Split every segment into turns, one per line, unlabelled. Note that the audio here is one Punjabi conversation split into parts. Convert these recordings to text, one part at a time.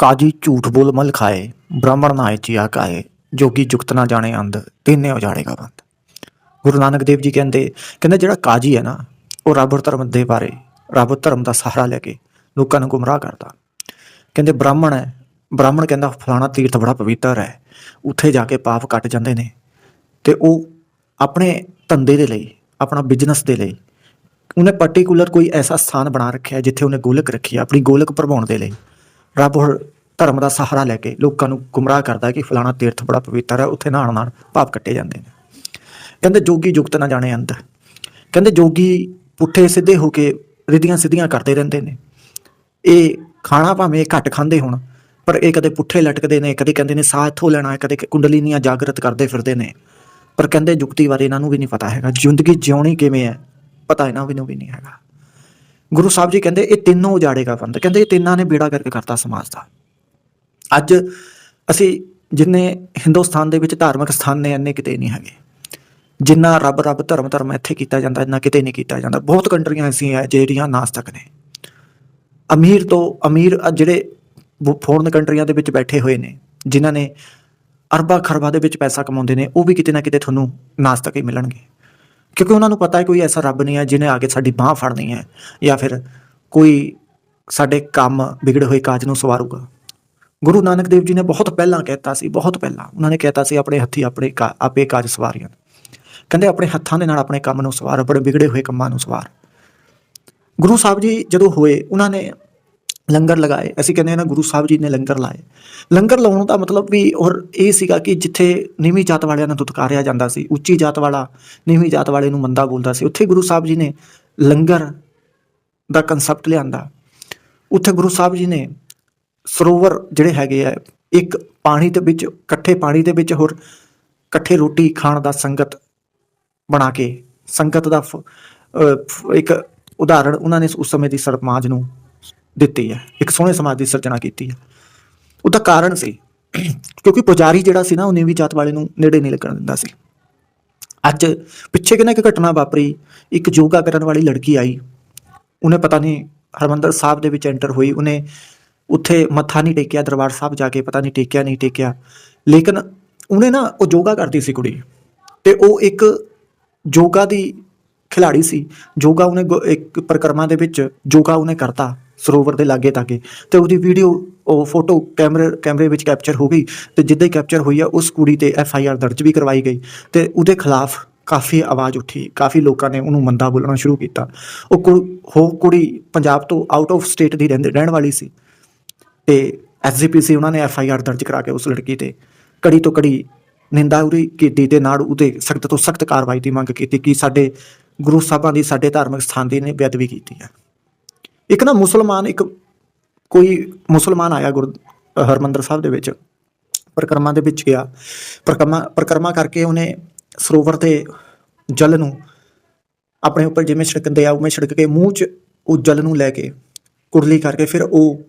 ਕਾਜੀ ਝੂਠ ਬੋਲ ਮਲ ਖਾਏ, ਬ੍ਰਾਹਮਣ ਨਾ ਚਿਆ ਕਾਏ, ਜੋਗੀ ਜੁਗਤ ਨਾ ਜਾਣੇ ਅੰਧ, ਤਿੰਨੇ ਉਜਾੜੇਗਾ ਬੰਦ। ਗੁਰੂ ਨਾਨਕ ਦੇਵ ਜੀ ਕਹਿੰਦੇ ਕਹਿੰਦੇ ਜਿਹੜਾ ਕਾਜੀ ਹੈ ਨਾ, ਉਹ ਰੱਬ ਧਰਮ ਦੇ ਬਾਰੇ, ਰੱਬ ਧਰਮ ਦਾ ਸਹਾਰਾ ਲੈ ਕੇ ਲੋਕਾਂ ਨੂੰ ਗੁੰਮਰਾਹ ਕਰਦਾ। ਕਹਿੰਦੇ ਬ੍ਰਾਹਮਣ ਹੈ, ਬ੍ਰਾਹਮਣ ਕਹਿੰਦਾ ਫਲਾਣਾ ਤੀਰਥ ਬੜਾ ਪਵਿੱਤਰ ਹੈ, ਉੱਥੇ ਜਾ ਕੇ ਪਾਪ ਕੱਟ ਜਾਂਦੇ ਨੇ, ਤੇ ਉਹ ਆਪਣੇ ਧੰਦੇ ਦੇ ਲਈ, ਆਪਣਾ ਬਿਜ਼ਨਸ ਦੇ ਲਈ, ਉਹਨੇ ਪਾਰਟਿਕੂਲਰ ਕੋਈ ਐਸਾ ਸਥਾਨ ਬਣਾ ਰੱਖਿਆ ਜਿੱਥੇ ਉਹਨੇ ਗੋਲਕ ਰੱਖੀ ਹੈ ਆਪਣੀ ਗੋਲਕ ਭਰਵਾਉਣ ਦੇ ਲਈ। ਰੱਬ ਹੋਰ ਧਰਮ ਦਾ ਸਹਾਰਾ ਲੈ ਕੇ ਲੋਕਾਂ ਨੂੰ ਗੁੰਮਰਾਹ ਕਰਦਾ ਕਿ ਫਲਾਣਾ ਤੀਰਥ ਬੜਾ ਪਵਿੱਤਰ ਹੈ, ਉੱਥੇ ਨਹਾਉਣ ਨਾਲ ਪਾਪ ਕੱਟੇ ਜਾਂਦੇ ਨੇ। ਕਹਿੰਦੇ ਜੋਗੀ ਜੁਗਤ ਨਾ ਜਾਣੇ ਅੰਤ ਕਹਿੰਦੇ ਜੋਗੀ ਪੁੱਠੇ ਸਿੱਧੇ ਹੋ ਕੇ ਰਿਧੀਆਂ ਸਿੱਧੀਆਂ ਕਰਦੇ ਰਹਿੰਦੇ ਨੇ। ਇਹ ਖਾਣਾ ਭਾਵੇਂ ਘੱਟ ਖਾਂਦੇ ਹੋਣ, ਪਰ ਇਹ ਕਦੇ ਪੁੱਠੇ ਲਟਕਦੇ ਨੇ, ਕਦੇ ਕਹਿੰਦੇ ਨੇ ਸਾਹ ਇੱਥੋਂ ਲੈਣਾ ਹੈ, ਕਦੇ ਕੁੰਡਲੀਨੀਆਂ ਜਾਗਰਤ ਕਰਦੇ ਫਿਰਦੇ ਨੇ। ਪਰ ਕਹਿੰਦੇ ਜੁਗਤੀ ਬਾਰੇ ਇਹਨਾਂ ਨੂੰ ਵੀ ਨਹੀਂ ਪਤਾ ਹੈਗਾ। ਜ਼ਿੰਦਗੀ ਜਿਉਣੀ ਕਿਵੇਂ ਹੈ, ਪਤਾ ਇਹਨਾਂ ਨੂੰ ਵੀ ਨਹੀਂ ਹੈਗਾ। ਗੁਰੂ ਸਾਹਿਬ ਜੀ ਕਹਿੰਦੇ, ਇਹ ਤਿੰਨੋਂ ਉਜਾੜੇਗਾ ਬੰਦ। ਕਹਿੰਦੇ, ਇਹ ਤਿੰਨਾਂ ਨੇ ਬੇੜਾ ਕਰਕੇ ਕਰਤਾ ਸਮਾਜ ਦਾ। ਅੱਜ ਅਸੀਂ ਜਿੰਨੇ ਹਿੰਦੁਸਤਾਨ ਦੇ ਵਿੱਚ ਧਾਰਮਿਕ ਸਥਾਨ ਨੇ, ਇੰਨੇ ਕਿਤੇ ਨਹੀਂ ਹੈਗੇ। ਜਿੰਨਾ ਰੱਬ ਰੱਬ ਧਰਮ ਧਰਮ ਇੱਥੇ ਕੀਤਾ ਜਾਂਦਾ, ਇੰਨਾ ਕਿਤੇ ਨਹੀਂ ਕੀਤਾ ਜਾਂਦਾ। ਬਹੁਤ ਕੰਟਰੀਆਂ ਐਸੀਆਂ ਜਿਹੜੀਆਂ ਨਾਸਤਕ ਨੇ। ਅਮੀਰ ਤੋਂ ਅਮੀਰ ਅ ਜਿਹੜੇ ਫੋਰਨ ਕੰਟਰੀਆਂ ਦੇ ਵਿੱਚ ਬੈਠੇ ਹੋਏ ਨੇ, ਜਿਨ੍ਹਾਂ ਨੇ ਅਰਬਾਂ ਖਰਬਾਂ ਦੇ ਵਿੱਚ ਪੈਸਾ ਕਮਾਉਂਦੇ ਨੇ, ਉਹ ਵੀ ਕਿਤੇ ਨਾ ਕਿਤੇ ਤੁਹਾਨੂੰ ਨਾਸਤਕ ਹੀ ਮਿਲਣਗੇ। ਕਿਉਂਕਿ ਉਹਨਾਂ ਨੂੰ ਪਤਾ ਹੈ ਕੋਈ ਐਸਾ ਰੱਬ ਨਹੀਂ ਹੈ ਜਿਹਨੇ ਆ ਕੇ ਸਾਡੀ ਬਾਹ ਫੜਨੀ ਹੈ ਜਾਂ ਫਿਰ ਕੋਈ ਸਾਡੇ ਕੰਮ ਵਿਗੜੇ ਹੋਏ ਕਾਜ ਨੂੰ ਸਵਾਰੂਗਾ। ਗੁਰੂ ਨਾਨਕ ਦੇਵ ਜੀ ਨੇ ਬਹੁਤ ਪਹਿਲਾਂ ਕਹਿਤਾ ਸੀ, ਬਹੁਤ ਪਹਿਲਾਂ ਉਹਨਾਂ ਨੇ ਕਹਿਤਾ ਸੀ, ਆਪਣੇ ਹੱਥੀ ਆਪਣੇ ਕਾ- ਆਪੇ ਕਾਜ ਸਵਾਰੀਆਂ ਕਹਿੰਦੇ, ਆਪਣੇ ਹੱਥਾਂ ਦੇ ਨਾਲ ਆਪਣੇ ਕੰਮ ਨੂੰ ਸਵਾਰ, ਆਪਣੇ ਵਿਗੜੇ ਹੋਏ ਕੰਮਾਂ ਨੂੰ ਸਵਾਰ। ਗੁਰੂ ਸਾਹਿਬ ਜੀ ਜਦੋਂ ਹੋਏ, ਉਹਨਾਂ ਨੇ ਲੰਗਰ ਲਗਾਏ। ਅਸੀਂ ਕਹਿੰਦੇ ਹਾਂ ਨਾ ਗੁਰੂ ਸਾਹਿਬ ਜੀ ਨੇ ਲੰਗਰ ਲਾਏ। ਲੰਗਰ ਲਾਉਣ ਦਾ ਮਤਲਬ ਵੀ ਔਰ ਇਹ ਸੀਗਾ ਕਿ ਜਿੱਥੇ ਨੀਵੀਂ ਜਾਤ ਵਾਲਿਆਂ ਨੂੰ ਦੁਤਕਾਰਿਆ ਜਾਂਦਾ ਸੀ, ਉੱਚੀ ਜਾਤ ਵਾਲਾ ਨੀਵੀਂ ਜਾਤ ਵਾਲੇ ਨੂੰ ਮੰਦਾ ਬੋਲਦਾ ਸੀ। ਉੱਥੇ ਗੁਰੂ ਸਾਹਿਬ ਜੀ ਨੇ ਲੰਗਰ ਦਾ ਕਨਸੈਪਟ ਲਿਆਂਦਾ। ਉੱਥੇ ਗੁਰੂ ਸਾਹਿਬ ਜੀ ਨੇ ਸਰੋਵਰ ਜਿਹੜੇ ਹੈਗੇ ਆ, ਇੱਕ ਪਾਣੀ ਦੇ ਵਿੱਚ, ਇਕੱਠੇ ਪਾਣੀ ਦੇ ਵਿੱਚ ਹੋਰ ਇਕੱਠੇ ਰੋਟੀ ਖਾਣ ਦਾ ਸੰਗਤ ਬਣਾ ਕੇ, ਸੰਗਤ ਦਾ ਫ- ਇੱਕ ਉਦਾਹਰਣ ਉਹਨਾਂ ਨੇ ਉਸ ਸਮੇਂ ਦੀ ਸਮਾਜ ਨੂੰ ਦਿੱਤੀ ਹੈ, ਇੱਕ ਸੋਹਣੇ ਸਮਾਜ ਦੀ ਸਿਰਜਣਾ ਕੀਤੀ ਹੈ। ਉਹਦਾ ਕਾਰਨ ਸੀ, ਕਿਉਂਕਿ ਪੁਜਾਰੀ ਜਿਹੜਾ ਸੀ ਨਾ, ਉਹ ਨੀਵੀਂ ਜਾਤ ਵਾਲੇ ਨੂੰ ਨੇੜੇ ਨਹੀਂ ਲੱਗਣ ਦਿੰਦਾ ਸੀ। ਅੱਜ ਪਿੱਛੇ ਕਿਨੇ ਇੱਕ ਘਟਨਾ ਵਾਪਰੀ, ਇੱਕ ਯੋਗਾ ਕਰਨ ਵਾਲੀ ਲੜਕੀ ਆਈ। ਉਹਨੇ ਪਤਾ ਨਹੀਂ, ਹਰਮੰਦਰ ਸਾਹਿਬ ਦੇ ਵਿੱਚ ਐਂਟਰ ਹੋਈ। ਉਹਨੇ ਉੱਥੇ ਮੱਥਾ ਨਹੀਂ ਟੇਕਿਆ, ਦਰਬਾਰ ਸਾਹਿਬ ਜਾ ਕੇ ਪਤਾ ਨਹੀਂ ਟੇਕਿਆ ਨਹੀਂ ਟੇਕਿਆ। ਲੇਕਿਨ ਉਹਨੇ ਨਾ, ਉਹ ਯੋਗਾ ਕਰਦੀ ਸੀ ਕੁੜੀ। ਤੇ ਉਹ ਇੱਕ ਯੋਗਾ ਦੀ ਖਿਲਾੜੀ ਸੀ। ਯੋਗਾ ਉਹਨੇ ਗੋ- ਇੱਕ ਪ੍ਰਕਰਮਾ ਦੇ ਵਿੱਚ ਯੋਗਾ ਉਹਨੇ ਕਰਤਾ। ਸਰੋਵਰ ਦੇ ਲਾਗੇ ਤਾਗੇ। ਤੇ ਉਹਦੀ ਵੀਡੀਓ ਉਹ ਫੋਟੋ ਕੈਮਰੇ ਕੈਮਰੇ ਵਿੱਚ ਕੈਪਚਰ ਹੋ ਗਈ ਤੇ ਜਿੱਦਾਂ ਹੀ ਕੈਪਚਰ ਹੋਈ ਆ, ਉਸ ਕੁੜੀ ਤੇ ਐਫ ਆਈ ਆਰ ਦਰਜ ਵੀ ਕਰਵਾਈ ਗਈ ਤੇ ਉਹਦੇ ਖਿਲਾਫ ਕਾਫੀ ਆਵਾਜ਼ ਉੱਠੀ। ਕਾਫੀ ਲੋਕਾਂ ਨੇ ਉਹਨੂੰ ਮੰਦਾ ਬੋਲਣਾ ਸ਼ੁਰੂ ਕੀਤਾ। ਉਹ ਕੁੜ- ਉਹ ਕੁੜੀ ਪੰਜਾਬ ਤੋਂ ਆਊਟ ਆਫ ਸਟੇਟ ਦੀ ਰਹਿੰਦੇ, ਰਹਿਣ ਵਾਲੀ ਸੀ। ਤੇ ਐਸਜੀਪੀਸੀ ਉਹਨਾਂ ਨੇ ਐਫ ਆਈ ਆਰ ਦਰਜ ਕਰਾ ਕੇ ਉਸ ਲੜਕੀ ਤੇ। ਕੜੀ ਤੋਂ ਕੜੀ ਨਿੰਦਾ ਉਰੀ ਕੀਤੀ ਤੇ ਨਾਲ ਉਹਦੇ ਸਖਤ ਤੋਂ ਸਖਤ ਕਾਰਵਾਈ ਦੀ ਮੰਗ ਕੀਤੀ ਕਿ ਸਾਡੇ ਗੁਰੂ ਸਾਹਿਬਾਂ ਦੀ, ਸਾਡੇ ਧਾਰਮਿਕ ਸਥਾਨ ਦੀ ਨੇ ਬੇਅਦਬੀ ਕੀਤੀ ਹੈ ਇੱਕ ਨਾ ਮੁਸਲਮਾਨ, ਇੱਕ ਕੋਈ ਮੁਸਲਮਾਨ ਆਇਆ ਗੁਰ, ਹਰਮੰਦਰ ਸਾਹਿਬ ਦੇ ਵਿੱਚ, ਪ੍ਰਕਰਮਾ ਦੇ ਵਿੱਚ ਗਿਆ। ਪ੍ਰਕਰਮਾ ਪ੍ਰਕਰਮਾ ਕਰਕੇ ਉਹਨੇ ਸਰੋਵਰ ਤੇ ਜਲ ਨੂੰ ਆਪਣੇ ਉੱਪਰ ਜਿਵੇਂ ਛਿੜਕਦੇ ਆ ਉਵੇਂ ਛਿੜਕ ਕੇ ਮੂੰਹ 'ਚ ਉਹ ਜਲ ਨੂੰ ਲੈ ਕੇ ਕੁਰਲੀ ਕਰਕੇ ਫਿਰ ਉਹ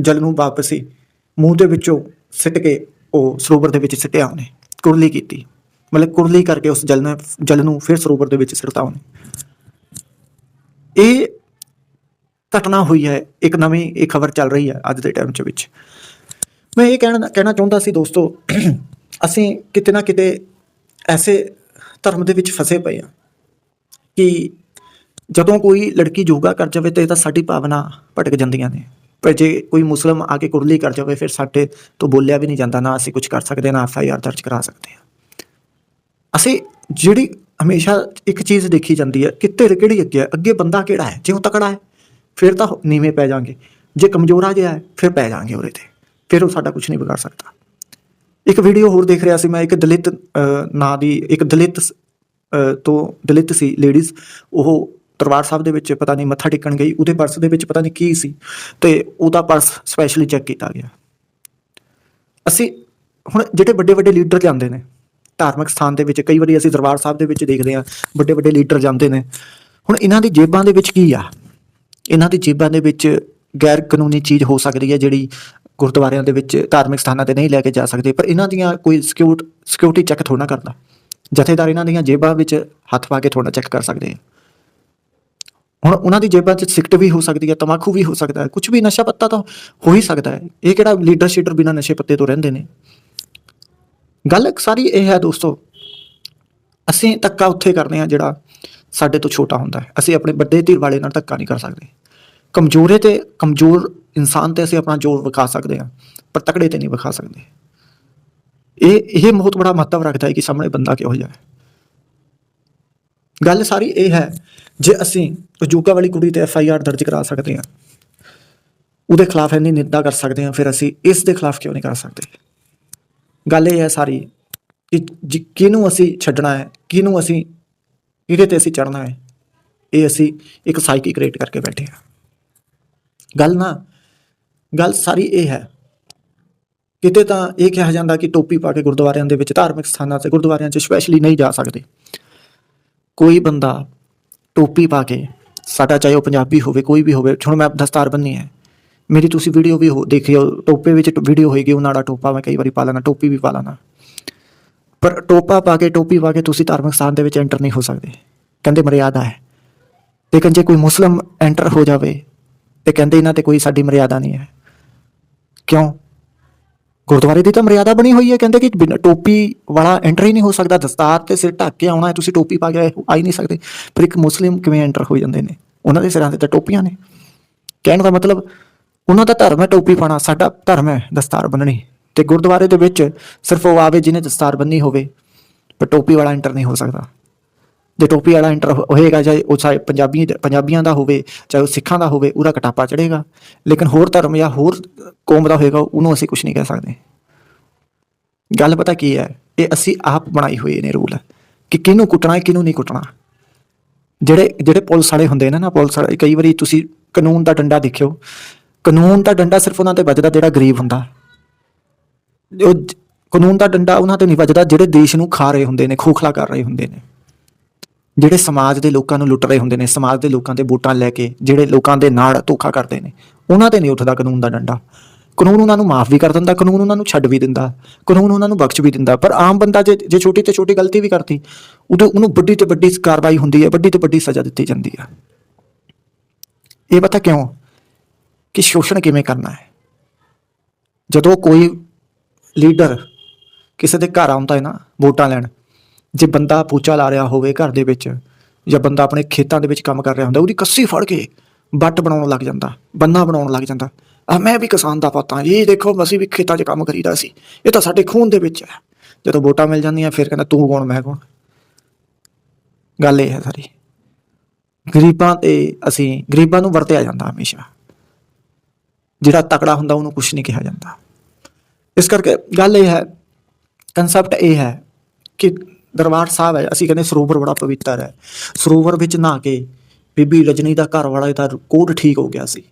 ਜਲ ਨੂੰ ਵਾਪਸੀ ਮੂੰਹ ਦੇ ਵਿੱਚੋਂ ਸਿੱਟ ਕੇ ਉਹ ਸਰੋਵਰ ਦੇ ਵਿੱਚ ਸਿੱਟਿਆ ਉਹਨੇ, ਕੁਰਲੀ ਕੀਤੀ। ਮਤਲਬ ਕੁਰਲੀ ਕਰਕੇ ਉਸ ਜਲ ਨੂੰ ਜਲ ਨੂੰ ਫਿਰ ਸਰੋਵਰ ਦੇ ਵਿੱਚ ਸਿੱਟਤਾ ਉਹਨੇ। ਇਹ ਘਟਨਾ ਹੋਈ ਹੈ, ਇੱਕ ਨਵੀਂ, ਇਹ ਖਬਰ ਚੱਲ ਰਹੀ ਹੈ ਅੱਜ ਦੇ ਟਾਈਮ 'ਚ ਵਿੱਚ। ਮੈਂ ਇਹ ਕਹਿਣਾ ਕਹਿਣਾ ਚਾਹੁੰਦਾ ਸੀ ਦੋਸਤੋ, ਅਸੀਂ ਕਿਤੇ ਨਾ ਕਿਤੇ ਐਸੇ ਧਰਮ ਦੇ ਵਿੱਚ ਫਸੇ ਪਏ ਹਾਂ ਕਿ ਜਦੋਂ ਕੋਈ ਲੜਕੀ ਯੋਗਾ ਕਰ ਜਾਵੇ ਤੇ ਤਾਂ ਸਾਡੀ ਭਾਵਨਾ ਭਟਕ ਜਾਂਦੀਆਂ ਨੇ। ਪਰ ਜੇ ਕੋਈ ਮੁਸਲਮ ਆ ਕੇ ਕੁਰਲੀ ਕਰ ਜਾਵੇ, ਫਿਰ ਸਾਡੇ ਤੋਂ ਬੋਲਿਆ ਵੀ ਨਹੀਂ ਜਾਂਦਾ, ਨਾ ਅਸੀਂ ਕੁਝ ਕਰ ਸਕਦੇ, ਨਾ ਐਫ ਆਈ ਆਰ ਦਰਜ ਕਰਾ ਸਕਦੇ ਹਾਂ। ਅਸੀਂ ਜਿਹੜੀ ਹਮੇਸ਼ਾ ਇੱਕ ਚੀਜ਼ ਦੇਖੀ ਜਾਂਦੀ ਹੈ ਕਿ ਧਿਰ ਕਿਹੜੀ ਅੱਗੇ ਹੈ? ਅੱਗੇ ਬੰਦਾ ਕਿਹੜਾ ਹੈ? ਜੇ ਉਹ ਤਕੜਾ ਹੈ। ਫਿਰ ਤਾਂ ਨੀਵੇਂ ਪੈ ਜਾਾਂਗੇ ਜੇ ਕਮਜ਼ੋਰਾ ਜਿਹਾ ਹੈ ਫਿਰ ਪੈ ਜਾਾਂਗੇ ਉਹਦੇ ਤੇ। ਫਿਰ ਉਹ ਸਾਡਾ ਕੁਝ ਨਹੀਂ ਵਿਗਾੜ ਸਕਦਾ। ਇੱਕ ਵੀਡੀਓ ਹੋਰ ਦੇਖ ਰਿਹਾ ਸੀ ਮੈਂ, ਇੱਕ ਦਲਿਤ ਨਾਂ ਦੀ, ਇੱਕ ਦਲਿਤ ਤੋਂ ਦਲਿਤ ਸੀ ਲੇਡੀਜ਼ ਉਹ ਦਰਬਾਰ ਸਾਹਿਬ ਦੇ ਵਿੱਚ ਪਤਾ ਨਹੀਂ ਮੱਥਾ ਟੇਕਣ ਗਈ, ਉਹਦੇ ਪਰਸ ਦੇ ਵਿੱਚ ਪਤਾ ਨਹੀਂ ਕੀ ਸੀ। ਤੇ ਉਹਦਾ ਪਰਸ ਸਪੈਸ਼ਲੀ ਚੈੱਕ ਕੀਤਾ ਗਿਆ। ਅਸੀਂ ਹੁਣ ਜਿਹੜੇ ਵੱਡੇ ਵੱਡੇ ਲੀਡਰ ਜਾਂਦੇ ਨੇ, ਧਾਰਮਿਕ ਸਥਾਨ ਦੇ ਵਿੱਚ, ਕਈ ਵਾਰੀ ਅਸੀਂ ਦਰਬਾਰ ਸਾਹਿਬ ਦੇ ਵਿੱਚ ਦੇਖਦੇ ਹਾਂ, ਵੱਡੇ ਵੱਡੇ ਲੀਡਰ ਜਾਂਦੇ ਨੇ। ਹੁਣ ਇਹਨਾਂ ਦੀ ਜੇਬਾਂ ਦੇ ਵਿੱਚ ਕੀ ਆ? ਇਹਨਾਂ ਦੀ ਜੇਬਾਂ ਦੇ ਵਿੱਚ ਗੈਰ ਕਾਨੂੰਨੀ ਚੀਜ਼ ਹੋ ਸਕਦੀ ਹੈ ਜਿਹੜੀ ਗੁਰਦੁਆਰਿਆਂ ਦੇ ਵਿੱਚ ਧਾਰਮਿਕ ਸਥਾਨਾਂ ਤੇ ਨਹੀਂ ਲੈ ਕੇ ਜਾ ਸਕਦੇ, ਪਰ ਇਹਨਾਂ ਦੀਆਂ ਕੋਈ ਸਿਕਿਉਰ ਸਿਕਿਉਰਿਟੀ ਚੈੱਕ ਥੋੜਾ ਨਾ ਕਰਦਾ ਜਥੇਦਾਰ ਇਹਨਾਂ ਦੀਆਂ ਜੇਬਾਂ ਵਿੱਚ ਹੱਥ ਪਾ ਕੇ ਥੋੜਾ ਚੈੱਕ ਕਰ ਸਕਦੇ ਆ ਹੁਣ ਉਹਨਾਂ ਦੀ ਜੇਬਾਂ 'ਚ ਸਿਗਰਟ ਵੀ ਹੋ ਸਕਦੀ ਹੈ, ਤਮਾਕੂ ਵੀ ਹੋ ਸਕਦਾ ਹੈ ਕੁਝ ਵੀ ਨਸ਼ਾ ਪੱਤਾ ਤਾਂ ਹੋ ਹੀ ਸਕਦਾ ਹੈ। ਇਹ ਕਿਹੜਾ ਲੀਡਰ ਸ਼ੀਡਰ ਬਿਨਾਂ ਨਸ਼ੇ ਪੱਤੇ ਤੋਂ ਰਹਿੰਦੇ ਨੇ? ਗੱਲ ਸਾਰੀ ਇਹ ਹੈ ਦੋਸਤੋ, ਅਸੀਂ ਧੱਕਾ ਉੱਥੇ ਕਰਦੇ ਹਾਂ ਜਿਹੜਾ ਸਾਡੇ ਤੋਂ ਛੋਟਾ ਹੁੰਦਾ ਹੈ। ਅਸੀਂ ਆਪਣੇ ਵੱਡੇ ਧੀਰ ਵਾਲੇ ਨਾਲ ਧੱਕਾ ਨਹੀਂ ਕਰ ਸਕਦੇ। ਕਮਜ਼ੋਰੇ ਤੇ ਕਮਜ਼ੋਰ ਇਨਸਾਨ ਤੇ ਅਸੀਂ ਆਪਣਾ ਜ਼ੋਰ ਵਿਖਾ ਸਕਦੇ ਹਾਂ, ਪਰ ਤਕੜੇ ਤੇ ਨਹੀਂ ਵਿਖਾ ਸਕਦੇ। ਇਹ ਇਹ ਬਹੁਤ ਬੜਾ ਮਹੱਤਵ ਰੱਖਦਾ ਹੈ ਕਿ ਸਾਹਮਣੇ ਬੰਦਾ ਕਿਹੋ ਜਿਹਾ ਹੈ। ਗੱਲ ਸਾਰੀ ਇਹ ਹੈ, ਜੇ ਅਸੀਂ ਅਜੂਕਾ ਵਾਲੀ ਕੁੜੀ ਤੇ ਐਫ ਆਈ ਆਰ ਦਰਜ ਕਰਾ ਸਕਦੇ ਹਾਂ, ਉਹਦੇ ਖਿਲਾਫ ਇੰਨੀ ਨਿੰਦਾ ਕਰ ਸਕਦੇ ਹਾਂ, ਫਿਰ ਅਸੀਂ ਇਸ ਦੇ ਖਿਲਾਫ ਕਿਉਂ ਨਹੀਂ ਕਰ ਸਕਦੇ? ਗੱਲ ਇਹ ਹੈ ਸਾਰੀ ਕਿ ਜਿ- ਕਿਹਨੂੰ ਅਸੀਂ ਛੱਡਣਾ ਹੈ, ਕਿਹਨੂੰ ਅਸੀਂ ਕਿਹਦੇ ਤੇ ਅਸੀਂ ਚੜਨਾ ਹੈ, ਇਹ ਅਸੀਂ ਇੱਕ ਸਾਈਕੀ ਕ੍ਰੀਏਟ ਕਰਕੇ ਬੈਠੇ ਹਾਂ। ਗੱਲ ਨਾ, ਗੱਲ ਸਾਰੀ ਇਹ ਹੈ, ਕਿਤੇ ਤਾਂ ਇਹ ਕਿਹਾ ਜਾਂਦਾ ਕਿ ਟੋਪੀ ਪਾ ਕੇ ਗੁਰਦੁਆਰਿਆਂ ਦੇ ਵਿੱਚ, ਧਾਰਮਿਕ ਸਥਾਨਾਂ ਤੇ ਗੁਰਦੁਆਰਿਆਂ 'ਚ ਸਪੈਸ਼ਲੀ ਨਹੀਂ ਜਾ ਸਕਦੇ। ਕੋਈ ਬੰਦਾ ਟੋਪੀ ਪਾ ਕੇ, ਸਾਡਾ ਚਾਹੇ ਉਹ ਪੰਜਾਬੀ ਹੋਵੇ, ਕੋਈ ਵੀ ਹੋਵੇ, ਹੁਣ ਮੈਂ ਦਸਤਾਰ ਬੰਨੀ ਹੈ, ਮੇਰੀ ਤੁਸੀਂ ਵੀਡੀਓ ਵੀ ਹੋ, ਦੇਖਿਓ, ਟੋਪੇ ਵਿੱਚ ਵੀਡੀਓ ਹੋਏਗੀ ਉਹਨਾਂ ਦਾ ਟੋਪਾ ਮੈਂ ਕਈ ਵਾਰੀ ਪਾ ਲੈਣਾ ਟੋਪੀ ਵੀ ਪਾ ਲੈਣਾ ਪਰ ਟੋਪਾ ਪਾ ਕੇ, ਟੋਪੀ ਪਾ ਕੇ ਤੁਸੀਂ ਧਾਰਮਿਕ ਸਥਾਨ ਦੇ ਵਿੱਚ ਐਂਟਰ ਨਹੀਂ ਹੋ ਸਕਦੇ। ਕਹਿੰਦੇ ਮਰਿਆਦਾ ਹੈ। ਲੇਕਿਨ ਜੇ ਕੋਈ ਮੁਸਲਮ ਐਂਟਰ ਹੋ ਜਾਵੇ ਤੇ ਕਹਿੰਦੇ ਇਹਨਾਂ ਤੇ ਕੋਈ ਸਾਡੀ ਮਰਿਆਦਾ ਨਹੀਂ ਹੈ। ਕਿਉਂ? ਗੁਰਦੁਆਰੇ ਦੀ ਤਾਂ ਮਰਿਆਦਾ ਬਣੀ ਹੋਈ ਹੈ। ਕਹਿੰਦੇ ਕਿ ਬਿਨਾਂ ਟੋਪੀ ਵਾਲਾ ਐਂਟਰ ਹੀ ਨਹੀਂ ਹੋ ਸਕਦਾ। ਦਸਤਾਰ ਤੇ ਸਿਰ ਢੱਕ ਕੇ ਆਉਣਾ ਹੈ। ਤੁਸੀਂ ਟੋਪੀ ਪਾ ਕੇ ਆਏ ਆ ਹੀ ਨਹੀਂ ਸਕਦੇ। ਪਰ ਇੱਕ ਮੁਸਲਿਮ ਕਿਵੇਂ ਐਂਟਰ ਹੋ ਜਾਂਦੇ ਨੇ? ਉਹਨਾਂ ਦੇ ਸਿਰਾਂ ਤੇ ਤਾਂ ਟੋਪੀਆਂ ਨੇ। ਕਹਿਣ ਦਾ ਮਤਲਬ, ਉਹਨਾਂ ਦਾ ਧਰਮ ਹੈ ਟੋਪੀ ਪਾਣਾ ਸਾਡਾ ਧਰਮ ਹੈ ਦਸਤਾਰ ਬੰਨਣੀ। ਤੇ ਗੁਰਦੁਆਰੇ ਦੇ ਵਿੱਚ ਸਿਰਫ ਉਹ ਆਵੇ ਜਿਹਨੇ ਦਸਤਾਰ ਬੰਨੀ ਹੋਵੇ, ਪਰ ਟੋਪੀ ਵਾਲਾ ਐਂਟਰ ਨਹੀਂ ਹੋ ਸਕਦਾ। ਜੇ ਟੋਪੀ ਵਾਲਾ ਐਂਟਰ ਹੋਏਗਾ, ਚਾਹੇ ਉਹ ਚਾਹੇ ਪੰਜਾਬੀ ਪੰਜਾਬੀਆਂ ਦਾ ਹੋਵੇ, ਚਾਹੇ ਉਹ ਸਿੱਖਾਂ ਦਾ ਹੋਵੇ, ਉਹਦਾ ਕਟਾਪਾ ਚੜੇਗਾ ਲੇਕਿਨ ਹੋਰ ਧਰਮ ਜਾਂ ਹੋਰ ਕੌਮ ਦਾ ਹੋਏਗਾ, ਉਹਨੂੰ ਅਸੀਂ ਕੁਝ ਨਹੀਂ ਕਹਿ ਸਕਦੇ। ਗੱਲ ਪਤਾ ਕੀ ਹੈ? ਇਹ ਅਸੀਂ ਆਪ ਬਣਾਈ ਹੋਈ ਨੇ ਰੂਲ, ਕਿ ਕਿਹਨੂੰ ਕੁੱਟਣਾ ਹੈ, ਕਿਹਨੂੰ ਨਹੀਂ ਕੁੱਟਣਾ। ਜਿਹੜੇ ਜਿਹੜੇ ਪੁਲਿਸ ਵਾਲੇ ਹੁੰਦੇ ਨੇ ਨਾ, ਪੁਲਿਸ ਵਾਲੇ, ਕਈ ਵਾਰੀ ਤੁਸੀਂ ਕਾਨੂੰਨ ਦਾ ਡੰਡਾ ਦੇਖਿਓ। ਕਾਨੂੰਨ ਦਾ ਡੰਡਾ ਸਿਰਫ ਉਹਨਾਂ ਤੇ ਵੱਜਦਾ ਜਿਹੜਾ ਗਰੀਬ ਹੁੰਦਾ। ਜ- ਕਾਨੂੰਨ ਦਾ ਡੰਡਾ ਉਹਨਾਂ ਤੇ ਨਹੀਂ ਵੱਜਦਾ, ਜਿਹੜੇ ਦੇਸ਼ ਨੂੰ ਖਾ ਰਹੇ ਹੁੰਦੇ ਨੇ, ਖੋਖਲਾ ਕਰ ਰਹੇ ਹੁੰਦੇ ਨੇ। ਜਿਹੜੇ ਸਮਾਜ ਦੇ ਲੋਕਾਂ ਨੂੰ ਲੁੱਟ ਰਹੇ ਹੁੰਦੇ ਨੇ, ਸਮਾਜ ਦੇ ਲੋਕਾਂ ਦੇ ਵੋਟਾਂ ਲੈ ਕੇ, ਜਿਹੜੇ ਲੋਕਾਂ ਦੇ ਨਾਲ ਧੋਖਾ ਕਰਦੇ ਨੇ, ਉਹਨਾਂ ਤੇ ਨਹੀਂ ਉੱਠਦਾ ਕਾਨੂੰਨ ਦਾ ਡੰਡਾ। ਕਾਨੂੰਨ ਉਹਨਾਂ ਨੂੰ ਮਾਫ ਵੀ ਕਰ ਦਿੰਦਾ, ਕਾਨੂੰਨ ਉਹਨਾਂ ਨੂੰ ਛੱਡ ਵੀ ਦਿੰਦਾ, ਕਾਨੂੰਨ ਉਹਨਾਂ ਨੂੰ ਬਖਸ਼ ਵੀ ਦਿੰਦਾ। ਪਰ ਆਮ ਬੰਦਾ ਜੇ ਜੇ ਛੋਟੀ ਤੇ ਛੋਟੀ ਗਲਤੀ ਵੀ ਕਰਤੀ ਉਦੋਂ ਉਹਨੂੰ ਵੱਡੀ ਤੇ ਵੱਡੀ ਕਾਰਵਾਈ ਹੁੰਦੀ ਹੈ, ਵੱਡੀ ਤੇ ਵੱਡੀ ਸਜ਼ਾ ਦਿੱਤੀ ਜਾਂਦੀ ਹੈ। ਇਹ ਪਤਾ ਕਿਉਂ? ਕਿ ਸ਼ੋਸ਼ਣ ਕਿਵੇਂ ਕਰਨਾ ਹੈ? ਜਦੋਂ ਕੋਈ ਲੀਡਰ, ਕਿਸੇ ਦੇ ਘਰ ਆਉਂਦਾ ਹੈ ਨਾ ਵੋਟਾਂ ਲੈਣ। ਜੇ ਬੰਦਾ ਪੂਚਾ ਲਾ ਰਿਹਾ ਹੋਵੇ ਘਰ ਦੇ ਵਿੱਚ ਜਾਂ ਬੰਦਾ ਆਪਣੇ ਖੇਤਾਂ ਦੇ ਵਿੱਚ ਕੰਮ ਕਰ ਰਿਹਾ ਹੁੰਦਾ, ਉਹਦੀ ਕੱਸੀ ਫੜ ਕੇ ਬੱਟ ਬਣਾਉਣ ਲੱਗ ਜਾਂਦਾ, ਬੰਨਾ ਬਣਾਉਣ ਲੱਗ ਜਾਂਦਾ। ਆ ਮੈਂ ਵੀ ਕਿਸਾਨ ਦਾ ਪੁੱਤ ਹਾਂ ਇਹ ਦੇਖੋ ਅਸੀਂ ਵੀ ਖੇਤਾਂ 'ਚ ਕੰਮ ਕਰੀਦਾ ਸੀ। ਇਹ ਤਾਂ ਸਾਡੇ ਖੂਨ ਦੇ ਵਿੱਚ ਹੈ। ਜਦੋਂ ਵੋਟਾਂ ਮਿਲ ਜਾਂਦੀਆਂ, ਫਿਰ ਕਹਿੰਦਾ ਤੂੰ ਕੌਣ, ਮੈਂ ਕੌਣ? ਗੱਲ ਇਹ ਹੈ ਸਾਰੀ। ਗਰੀਬਾਂ ਤੇ ਅਸੀਂ, ਗਰੀਬਾਂ ਨੂੰ ਵਰਤਿਆ ਜਾਂਦਾ ਹਮੇਸ਼ਾ। ਜਿਹੜਾ ਤਕੜਾ ਹੁੰਦਾ, ਉਹਨੂੰ ਕੁਝ ਨਹੀਂ ਕਿਹਾ ਜਾਂਦਾ। ਇਸ ਕਰਕੇ ਗੱਲ ਇਹ ਹੈ ਕਨਸੈਪਟ ਇਹ ਹੈ ਕਿ ਦਰਬਾਰ ਸਾਹਿਬ ਹੈ, ਅਸੀਂ ਕਹਿੰਦੇ ਸਰੋਵਰ ਬੜਾ ਪਵਿੱਤਰ ਹੈ। ਸਰੋਵਰ ਵਿੱਚ ਨਹਾ ਕੇ ਬੀਬੀ ਰਜਨੀ ਦਾ ਘਰ ਵਾਲਾ ਦਾ ਕੋਡ ਠੀਕ ਹੋ ਗਿਆ ਸੀ।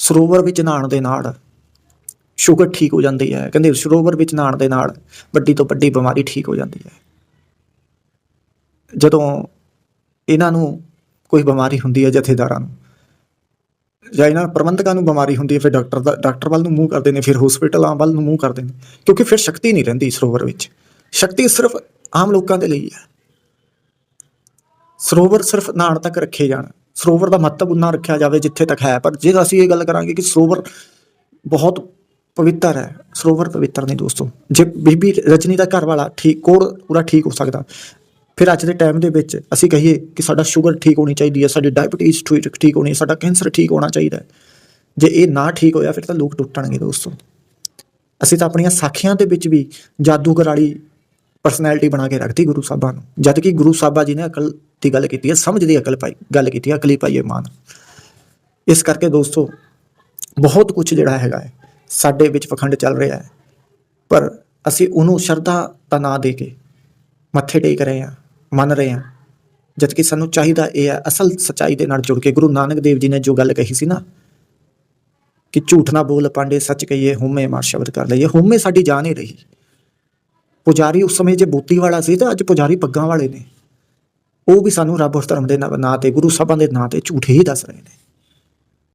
ਸਰੋਵਰ ਵਿੱਚ ਨਹਾਉਣ ਦੇ ਨਾਲ ਸ਼ੂਗਰ ਠੀਕ ਹੋ ਜਾਂਦੀ ਹੈ। ਕਹਿੰਦੇ ਸਰੋਵਰ ਵਿੱਚ ਨਹਾਉਣ ਦੇ ਨਾਲ ਵੱਡੀ ਤੋਂ ਵੱਡੀ ਬਿਮਾਰੀ ਠੀਕ ਹੋ ਜਾਂਦੀ ਹੈ। ਜਦੋਂ ਇਹਨਾਂ ਨੂੰ ਕੋਈ ਬਿਮਾਰੀ ਹੁੰਦੀ ਹੈ ਜਥੇਦਾਰਾਂ ਨੂੰ ਜਾਂ ਇਹਨਾਂ ਪ੍ਰਬੰਧਕਾਂ ਨੂੰ ਬਿਮਾਰੀ ਹੁੰਦੀ ਹੈ, ਫਿਰ ਡਾਕਟਰ ਦਾ ਡਾਕਟਰ ਵੱਲ ਨੂੰ ਮੂੰਹ ਕਰਦੇ ਨੇ, ਫਿਰ ਹਸਪੀਟਲਾਂ ਵੱਲ ਨੂੰ ਮੂੰਹ ਕਰਦੇ ਨੇ, ਕਿਉਂਕਿ ਫਿਰ ਸ਼ਕਤੀ ਨਹੀਂ ਰਹਿੰਦੀ ਸਰੋਵਰ ਵਿੱਚ। ਸ਼ਕਤੀ ਸਿਰਫ ਆਮ ਲੋਕਾਂ ਦੇ ਲਈ ਹੈ। ਸਰੋਵਰ ਸਿਰਫ ਨਹਾਉਣ ਤੱਕ ਰੱਖੇ ਜਾਣ। ਸਰੋਵਰ ਦਾ ਮਹੱਤਵ ਉਨਾ ਰੱਖਿਆ ਜਾਵੇ ਜਿੱਥੇ ਤੱਕ ਹੈ, ਪਰ ਜੇ ਅਸੀਂ ਇਹ ਗੱਲ ਕਰਾਂਗੇ ਕਿ ਸਰੋਵਰ ਬਹੁਤ ਪਵਿੱਤਰ ਹੈ, ਸਰੋਵਰ ਪਵਿੱਤਰ ਨਹੀਂ ਦੋਸਤੋ। ਜੇ ਬੀਬੀ ਰਜਨੀ ਦਾ ਘਰ ਵਾਲਾ ਠੀਕ, ਕੋੜ ਪੂਰਾ ਠੀਕ ਹੋ ਸਕਦਾ ਫਿਰ ਅੱਜ ਦੇ ਟਾਈਮ ਦੇ ਵਿੱਚ ਅਸੀਂ ਕਹੀਏ ਕਿ ਸਾਡਾ ਸ਼ੂਗਰ ਠੀਕ ਹੋਣੀ ਚਾਹੀਦੀ ਹੈ, ਸਾਡੀ ਡਾਇਬੀਟੀਜ਼ ਠੀਕ ਠੀਕ ਹੋਣੀ ਸਾਡਾ ਕੈਂਸਰ ਠੀਕ ਹੋਣਾ ਚਾਹੀਦਾ ਹੈ। ਜੇ ਇਹ ਨਾ ਠੀਕ ਹੋਇਆ ਫਿਰ ਤਾਂ ਲੋਕ ਟੁੱਟਣਗੇ ਦੋਸਤੋ। ਅਸੀਂ ਤਾਂ ਆਪਣੀਆਂ ਸਾਖੀਆਂ ਦੇ ਵਿੱਚ ਵੀ ਜਾਦੂਗਰ ਵਾਲੀ ਪਰਸਨੈਲਿਟੀ ਬਣਾ ਕੇ ਰੱਖਦੀ ਗੁਰੂ ਸਾਹਿਬਾਂ ਨੂੰ। ਜਦ ਕਿ ਗੁਰੂ ਸਾਹਿਬਾ ਜੀ ਨੇ ਅਕਲ ਦੀ ਗੱਲ ਕੀਤੀ ਹੈ, ਸਮਝ ਦੀ ਅਕਲ ਪਾਈ, ਗੱਲ ਕੀਤੀ ਹੈ, ਅਕਲੀ ਪਾਈਏ ਹੈ ਮਾਨ ਇਸ ਕਰਕੇ ਦੋਸਤੋ, ਬਹੁਤ ਕੁਝ ਜਿਹੜਾ ਹੈਗਾ ਹੈ, ਸਾਡੇ ਵਿੱਚ ਪਖੰਡ ਚੱਲ ਰਿਹਾ ਹੈ। ਪਰ ਅਸੀਂ ਉਹਨੂੰ ਸ਼ਰਧਾ ਦਾ ਨਾਂ ਦੇ ਕੇ ਮੱਥੇ ਟੇਕ ਰਹੇ ਹਾਂ। ਮੰਨ ਰਹੇ ਹਾਂ। ਜਦ ਕਿ ਸਾਨੂੰ ਚਾਹੀਦਾ ਇਹ ਹੈ, ਅਸਲ ਸਚਾਈ ਦੇ ਨਾਲ ਜੁੜ ਕੇ ਗੁਰੂ ਨਾਨਕ ਦੇਵ ਜੀ ਨੇ ਜੋ ਗੱਲ ਕਹੀ ਸੀ ਨਾ, ਕਿ ਝੂਠ ਨਾ ਬੋਲ ਪਾਂਡੇ, ਸੱਚ ਕਹੀਏ, ਹਉਮੈ ਮਾਰ ਸ਼ਬਦ ਕਰ ਲਈਏ, ਹਉਮੈ ਸਾਡੀ ਜਾਨ ਹੀ ਰਹੀ। ਪੁਜਾਰੀ ਉਸ ਸਮੇਂ ਜੇ ਬੋਤੀ ਵਾਲਾ ਸੀ ਤਾਂ ਅੱਜ ਪੁਜਾਰੀ ਪੱਗਾਂ ਵਾਲੇ ਨੇ। ਉਹ ਵੀ ਸਾਨੂੰ ਰੱਬ ਉਸ ਧਰਮ ਦੇ ਨਾਂ ਤੇ, ਗੁਰੂ ਸਾਹਿਬਾਂ ਦੇ ਨਾਂ ਤੇ ਝੂਠੇ ਹੀ ਦੱਸ ਰਹੇ ਨੇ।